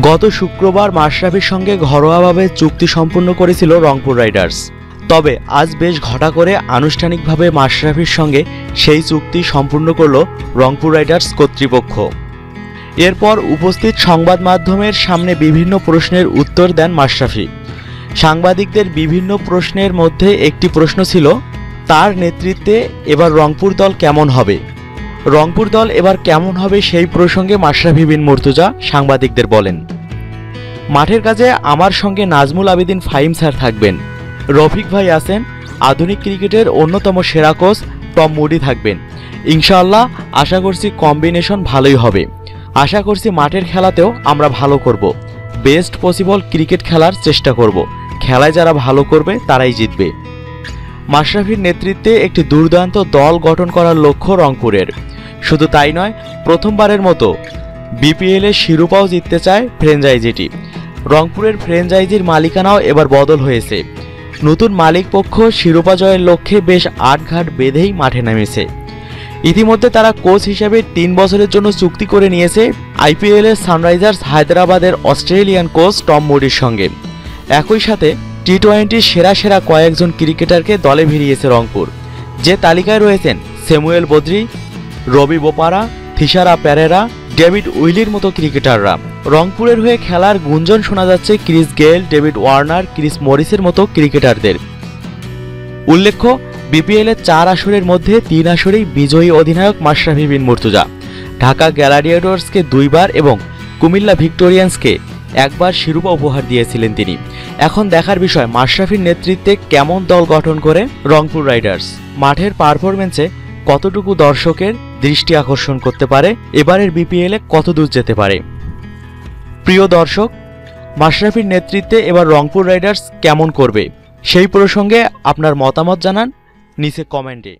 গত শুক্রবার মাশরাফির সঙ্গে ঘরোয়াভাবে চুক্তি সম্পূর্ণ করেছিল রংপুর রাইডার্স। তবে আজ বেশ ঘটা করে আনুষ্ঠানিকভাবে মাশরাফির সঙ্গে সেই চুক্তি সম্পূর্ণ করল রংপুর রাইডার্স কর্তৃপক্ষ। এরপর উপস্থিত সংবাদ মাধ্যমের সামনে বিভিন্ন প্রশ্নের উত্তর দেন মাশরাফি। সাংবাদিকদের বিভিন্ন প্রশ্নের মধ্যে একটি প্রশ্ন ছিল, তার নেতৃত্বে এবার রংপুর দল কেমন হবে? রংপুর দল এবার কেমন হবে সেই প্রসঙ্গে মাশরাফি বিন মুর্তুজা সাংবাদিকদের বলেন, মাঠের কাজে আমার সঙ্গে নাজমুল আবেদিন ফাহিম স্যার থাকবেন, রফিক ভাই আছেন, আধুনিক ক্রিকেটের অন্যতম সেরা কোচ টম মুডি থাকবেন। ইনশাআল্লাহ আশা করছি কম্বিনেশন ভালোই হবে। আশা করছি মাঠের খেলাতেও আমরা ভালো করব। বেস্ট পসিবল ক্রিকেট খেলার চেষ্টা করব। খেলায় যারা ভালো করবে তারাই জিতবে। মাশরাফির নেতৃত্বে একটি দুর্দান্ত দল গঠন করার লক্ষ্য রংপুরের। শুধু তাই নয়, প্রথমবারের মতো বিপিএলের শিরোপাও জিততে চায় ফ্রেঞ্চাইজিটি রংপুরের ফ্রেঞ্চাইজির মালিকানাও এবার বদল হয়েছে। নতুন মালিক পক্ষ শিরোপা জয়ের লক্ষ্যে বেশ আটঘাট বেঁধেই মাঠে নেমেছে। ইতিমধ্যে তারা কোচ হিসেবে তিন বছরের জন্য চুক্তি করে নিয়েছে আইপিএলের সানরাইজার্স হায়দ্রাবাদের অস্ট্রেলিয়ান কোচ টম মুডির সঙ্গে। একই সাথে টি টোয়েন্টির সেরা সেরা কয়েকজন ক্রিকেটারকে দলে ভিড়িয়েছে রংপুর। যে তালিকায় রয়েছেন Samuel Badree Ravi Bopara Thisara Perera David উইলির মতো ক্রিকেটাররা। রংপুরের হয়ে খেলার গুঞ্জন শোনা যাচ্ছে Chris Gayle David Warner, Chris মরিসের মতো ক্রিকেটারদের। উল্লেখ্য বিপিএলের চার আসরের মধ্যে তিন আসরেই বিজয়ী অধিনায়ক মাশরাফি বিন মুর্তুজা। ঢাকা গ্যালাডিয়েটর্সকে দুইবার এবং কুমিল্লা ভিক্টোরিয়ান্সকে একবার শিরোপা উপহার দিয়েছিলেন তিনি। এখন দেখার বিষয়, মাশরাফির নেতৃত্বে কেমন দল গঠন করে রংপুর রাইডার্স? মাঠের পারফরমেন্সে কতটুকু দর্শকের দৃষ্টি আকর্ষণ করতে পারে, এবারের বিপিএলে কত দূর যেতে পারে? প্রিয় দর্শক, মাশরাফির নেতৃত্বে এবার রংপুর রাইডার্স কেমন করবে? সেই প্রসঙ্গে আপনার মতামত জানান নিচে কমেন্টে।